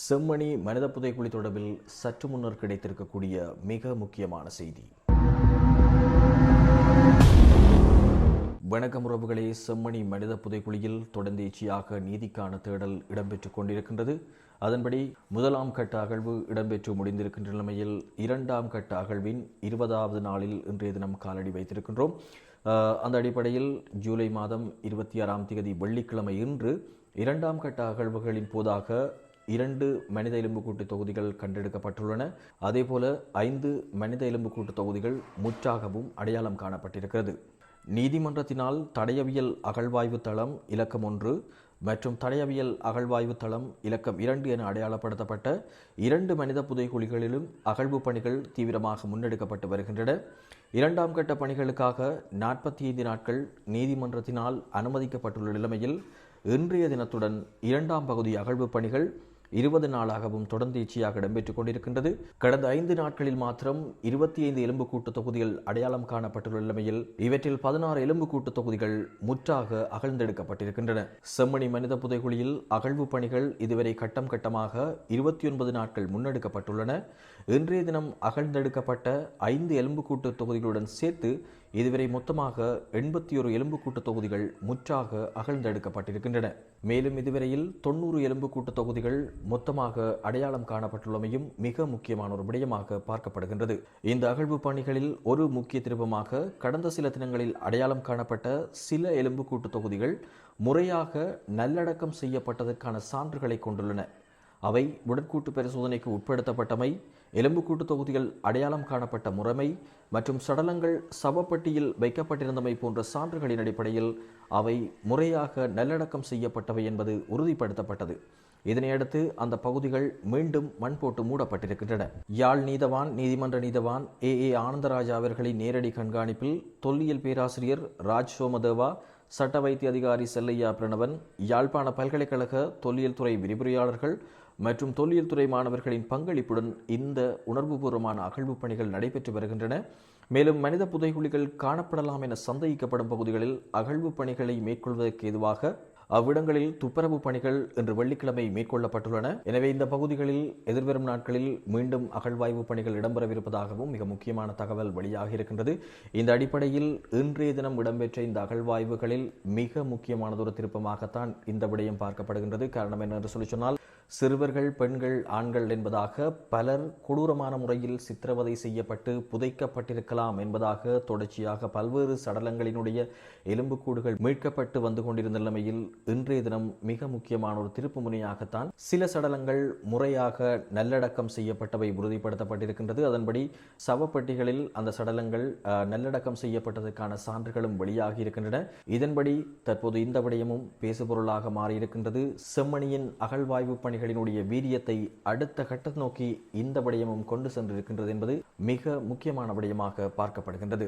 செம்மணி மனித புதைக்குழி தொடர்பில் சற்று முன்னர் கிடைத்திருக்கக்கூடிய மிக முக்கியமான செய்தி. வணக்கம் உறவுகளே. செம்மணி மனித புதைக்குழியில் தொடர்ந்தேச்சியாக நீதிக்கான தேடல் இடம்பெற்றுக் கொண்டிருக்கின்றது. அதன்படி முதலாம் கட்ட அகழ்வு இடம்பெற்று முடிந்திருக்கின்ற நிலைமையில் இரண்டாம் கட்ட அகழ்வின் இருபதாவது நாளில் இன்றைய தினம் காலடி வைத்திருக்கின்றோம். அஹ், அந்த அடிப்படையில் ஜூலை மாதம் இருபத்தி ஆறாம் தேதி வெள்ளிக்கிழமை இன்று இரண்டாம் கட்ட அகழ்வுகளின் போதாக இரண்டு மனித எலும்புக்கூட்டு தொகுதிகள் கண்டெடுக்கப்பட்டுள்ளன. அதேபோல ஐந்து மனித எலும்புக்கூட்டு தொகுதிகள் முற்றாகவும் அடையாளம் காணப்பட்டிருக்கிறது. நீதிமன்றத்தினால் தடையவியல் அகழ்வாய்வு தளம் இலக்கம் ஒன்று மற்றும் தடையவியல் அகழ்வாய்வு தளம் இலக்கம் இரண்டு என அடையாளப்படுத்தப்பட்ட இரண்டு மனித புதைகுழிகளிலும் அகழ்வு பணிகள் தீவிரமாக முன்னெடுக்கப்பட்டு வருகின்றன. இரண்டாம் கட்ட பணிகளுக்காக நாற்பத்தி ஐந்து நாட்கள் நீதிமன்றத்தினால் அனுமதிக்கப்பட்டுள்ள நிலைமையில் இன்றைய தினத்துடன் இரண்டாம் பகுதி அகழ்வு பணிகள் இருபது நாளாகவும் தொடர்ந்தேச்சியாக இடம்பெற்றுக் கொண்டிருக்கின்றது. கடந்த ஐந்து நாட்களில் மாத்திரம் இருபத்தி ஐந்து எலும்புக்கூட்டு தொகுதிகள் அடையாளம் காணப்பட்டுள்ள நிலைமையில் இவற்றில் பதினாறு எலும்புக்கூட்டு தொகுதிகள் முற்றாக அகழ்ந்தெடுக்கப்பட்டிருக்கின்றன. செம்மணி மனித புதைகுழியில் அகழ்வு பணிகள் இதுவரை கட்டம் கட்டமாக இருபத்தி ஒன்பது நாட்கள் முன்னெடுக்கப்பட்டுள்ளன. இன்றைய தினம் அகழ்ந்தெடுக்கப்பட்ட ஐந்து எலும்புக்கூட்டு தொகுதிகளுடன் சேர்த்து இதுவரை மொத்தமாக எண்பத்தி ஒரு எலும்புக்கூட்டு தொகுதிகள் முற்றாக அகழ்ந்தெடுக்கப்பட்டிருக்கின்றன. மேலும் இதுவரையில் தொண்ணூறு எலும்புக்கூட்டு தொகுதிகள் மொத்தமாக அடையாளம் காணப்பட்டுள்ளமையும் மிக முக்கியமான ஒரு விடயமாக பார்க்கப்படுகின்றது. இந்த அகழ்வு பணிகளில் ஒரு முக்கிய திருப்பமாக கடந்த சில தினங்களில் அடையாளம் காணப்பட்ட சில எலும்புக்கூட்டு தொகுதிகள் முறையாக நல்லடக்கம் செய்யப்பட்டதற்கான சான்றுகளை கொண்டுள்ளன. அவை உடற்கூட்டு பரிசோதனைக்கு உட்படுத்தப்பட்டமை எலும்புக்கூட்டு தொகுதிகள் அடையாளம் காணப்பட்ட முறைமை மற்றும் சடலங்கள் சவப்பட்டியில் வைக்கப்பட்டிருந்தமை போன்ற சான்றுகளின் அடிப்படையில் அவை முறையாக நல்லடக்கம் செய்யப்பட்டவை என்பது உறுதிப்படுத்தப்பட்டது. இதனையடுத்து அந்த பகுதிகள் மீண்டும் மண் போட்டு மூடப்பட்டிருக்கின்றன. யாழ் நீதவான் நீதிமன்ற நீதவான் ஏ. ஏ. ஆனந்தராஜா அவர்களின் நேரடி கண்காணிப்பில் தொல்லியல் பேராசிரியர் ராஜ் சோமதேவா சட்ட வைத்திய அதிகாரி செல்லையா பிரணவன் யாழ்ப்பாண பல்கலைக்கழக தொல்லியல் துறை விரிவுரையாளர்கள் மற்றும் தொல்லியல் துறை மாணவர்களின் பங்களிப்புடன் இந்த உணர்வுபூர்வமான அகழ்வு பணிகள் நடைபெற்று வருகின்றன. மேலும் மனித புதைகுழிகள் காணப்படலாம் என சந்தேகிக்கப்படும் பகுதிகளில் அகழ்வு பணிகளை மேற்கொள்வதற்கு ஏதுவாக அவ்விடங்களில் துப்புரவு பணிகள் இன்று வெள்ளிக்கிழமை மேற்கொள்ளப்பட்டுள்ளன. எனவே இந்த பகுதிகளில் எதிர்வரும் நாட்களில் மீண்டும் அகழ்வாய்வு பணிகள் இடம்பெறவிருப்பதாகவும் மிக முக்கியமான தகவல் வெளியாக இருக்கின்றது. இந்த அடிப்படையில் இன்றைய தினம் இடம்பெற்ற இந்த அகழ்வாய்வுகளில் மிக முக்கியமானதொரு திருப்பமாகத்தான் இந்த விடயம் பார்க்கப்படுகின்றது. காரணம் என்ன என்று சொல்லி சொன்னால் சிறுவர்கள் பெண்கள் ஆண்கள் என்பதாக பலர் கொடூரமான முறையில் சித்திரவதை செய்யப்பட்டு புதைக்கப்பட்டிருக்கலாம் என்பதாக தொடர்ச்சியாக பல்வேறு சடலங்களினுடைய எலும்புக்கூடுகள் மீட்கப்பட்டு வந்து கொண்டிருந்த நிலைமையில் இன்றைய தினம் மிக முக்கியமான ஒரு திருப்பு முனையாகத்தான் சில சடலங்கள் முறையாக நல்லடக்கம் செய்யப்பட்டவை உறுதிப்படுத்தப்பட்டிருக்கின்றது. அதன்படி சவப்பட்டிகளில் அந்த சடலங்கள் நல்லடக்கம் செய்யப்பட்டதற்கான சான்றுகளும் வெளியாகி இருக்கின்றன. இதன்படி தற்போது இந்த விடயமும் பேசுபொருளாக மாறியிருக்கின்றது. செம்மணியின் அகழ்வாய்வு பணிகளினுடைய வீரியத்தை அடுத்த கட்டத்தை நோக்கி இந்த விடயமும் கொண்டு சென்றிருக்கின்றது என்பது மிக முக்கியமான விடயமாக பார்க்கப்படுகின்றது.